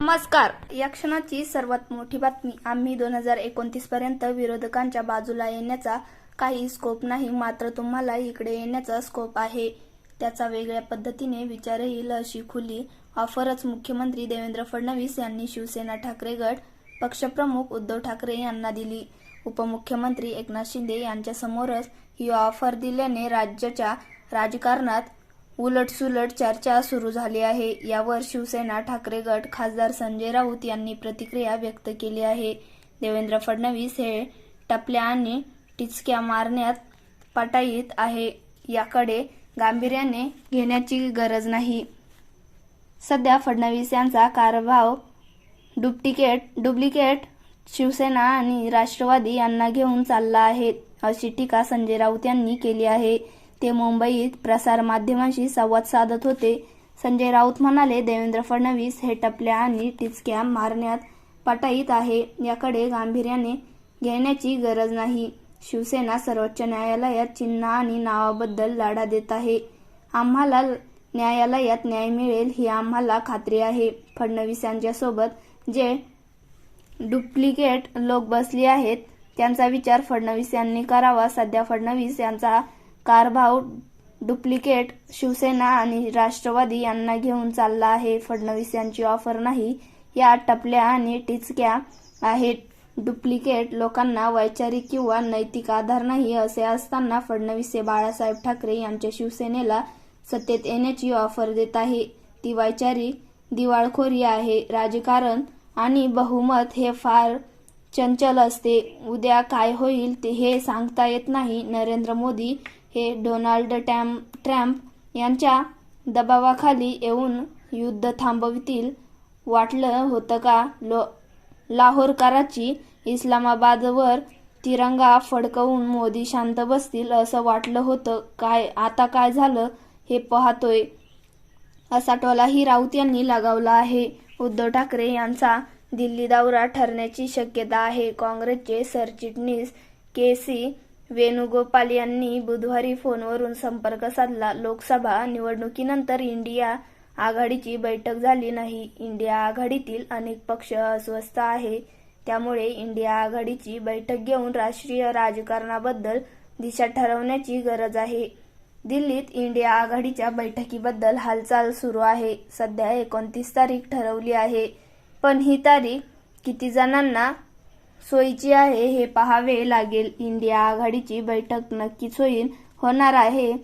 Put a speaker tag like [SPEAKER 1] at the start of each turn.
[SPEAKER 1] नमस्कार. या क्षणाची सर्वात मोठी बातमी. आम्ही दोन हजार एकोणतीस पर्यंत विरोधकांच्या बाजूला येण्याचा काही स्कोप नाही मात्र तुम्हाला इकडे येण्याचा स्कोप आहे. त्याचा वेगळ्या पद्धतीने विचार येईल अशी खुली. ऑफरच मुख्यमंत्री देवेंद्र फडणवीस यांनी शिवसेना ठाकरे गट पक्षप्रमुख उद्धव ठाकरे यांना दिली. उपमुख्यमंत्री एकनाथ शिंदे यांच्यासमोरच ही ऑफर दिल्याने राज्याच्या राजकारणात उलटसुलट चर्चा सुरू झाली आहे. यावर शिवसेना ठाकरे गट खासदार संजय राऊत यांनी प्रतिक्रिया व्यक्त केली आहे. देवेंद्र फडणवीस हे टपल्या आणि टिचक्या मारण्यात पटाईत आहे. याकडे गांभीर्याने घेण्याची गरज नाही. सध्या फडणवीस यांचा कारभाव डुप्लिकेट डुप्लिकेट शिवसेना आणि राष्ट्रवादी यांना घेऊन चालला आहे अशी टीका संजय राऊत यांनी केली आहे. ते मुंबईत प्रसार माध्यमांशी संवाद साधत होते. संजय राऊत म्हणाले देवेंद्र फडणवीस हे टपल्या आणि टिचक्या मारण्यात पटाईत आहे. याकडे गांभीर्याने घेण्याची गरज नाही. शिवसेना सर्वोच्च न्यायालयात चिन्ह आणि नावाबद्दल लढा देत आहे. आम्हाला न्यायालयात न्याय मिळेल ही आम्हाला खात्री आहे. फडणवीस यांच्यासोबत जे डुप्लिकेट लोक बसली आहेत त्यांचा विचार फडणवीस यांनी करावा. सध्या फडणवीस यांचा कारभाव डुप्लिकेट शिवसेना आणि राष्ट्रवादी यांना घेऊन चालला आहे. फडणवीस यांची ऑफर नाही. या टपल्या आणि टिचक्या आहेत. डुप्लिकेट लोकांना वैचारिक किंवा नैतिक आधार नाही असे असताना फडणवीस हे बाळासाहेब ठाकरे यांच्या शिवसेनेला सत्तेत येण्याची ऑफर देत आहे. ती वैचारिक दिवाळखोरी आहे. राजकारण आणि बहुमत हे फार चंचल असते. उद्या काय होईल ते हे सांगता येत नाही. नरेंद्र मोदी हे डोनाल्ड टॅम ट्रम्प यांच्या दबावाखाली येऊन युद्ध थांबवितील वाटलं होतं का? लो लाहोरकरांची इस्लामाबादवर तिरंगा फडकवून मोदी शांत बसतील असं वाटलं होतं. काय आता काय झालं हे पाहतोय. असा टोलाही राऊत यांनी लगावला आहे. उद्धव ठाकरे यांचा दिल्ली दौरा ठरण्याची शक्यता आहे. काँग्रेसचे सरचिटणीस के सी वेणुगोपाल यांनी बुधवारी फोनवरून संपर्क साधला. लोकसभा निवडणुकीनंतर इंडिया आघाडीची बैठक झाली नाही. इंडिया आघाडीतील अनेक पक्ष अस्वस्थ आहे. त्यामुळे इंडिया आघाडीची बैठक घेऊन राष्ट्रीय राजकारणाबद्दल दिशा ठरवण्याची गरज आहे. दिल्लीत इंडिया आघाडीच्या बैठकीबद्दल हालचाल सुरू आहे. सध्या एकोणतीस तारीख ठरवली आहे. पण ही तारीख किती जणांना सोयीची आहे हे पाहावे लागेल. इंडिया आघाडीची बैठक नक्कीच होईल. होणार आहे.